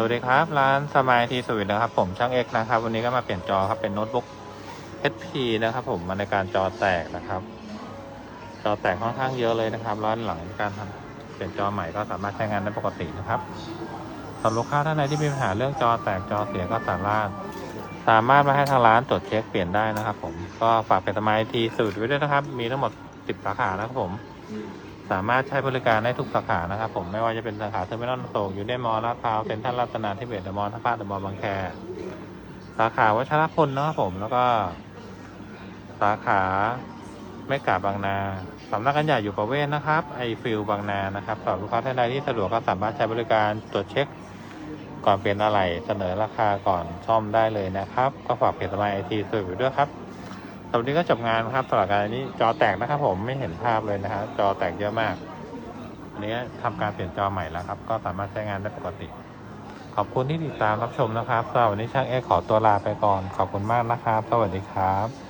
สวัสดีครับ ร้านสมายทีสวิตนะครับ ผมช่างเอกนะครับ วันนี้ก็มาเปลี่ยนจอครับเป็นโน้ตบุ๊ก HP นะครับ ผมมาในการจอแตกนะครับ จอแตกค่อนข้างเยอะเลยนะครับร้านหลังการทำเปลี่ยนจอใหม่ก็สามารถใช้งานได้ปกตินะครับสำหรับลูกค้าท่านใดที่มีปัญหาเรื่องจอแตกจอเสียก็สามารถสามารถมาให้ทางร้านตรวจเช็คเปลี่ยนได้นะครับ ผมก็ฝากเป็นสมายทีสวิตไว้ด้วยนะครับ มีทั้งหมด 10 สาขานะครับผม สามารถใช้บริการได้ทุกสาขานะครับผมไม่ว่าจะเป็นสาขาเทอร์มินอลโศกอยู่ในมอลลาดพร้าวเซ็นทรัลรัตนาธิเบศเดอะมอลท่าพระเดอะมอลบางแค สาขาวัชรพลนะครับผมแล้วก็ สาขาเมกาบางนาสำนักงานใหญ่อยู่ประเวศนะครับไอฟิลบางนานะครับสำหรับลูกค้าท่านใดที่สะดวกก็สามารถใช้บริการตรวจเช็ค ก่อนเปลี่ยนอะไหล่เสนอราคาก่อนซ่อมได้เลยนะครับ ก็ฝากเพจสมัยไอทีสวยด้วยครับ สำหรับวันนี้ก็จบงานครับสำหรับการนี้จอแตกนะครับผมไม่เห็นภาพเลยนะครับจอแตกเยอะมากอันนี้ทำการเปลี่ยนจอใหม่แล้วครับ ก็สามารถใช้งานได้ปกติ ขอบคุณที่ติดตามรับชมนะครับสำหรับวันนี้ช่างเอกขอตัวลาไปก่อน ขอบคุณมากนะครับ สวัสดีครับ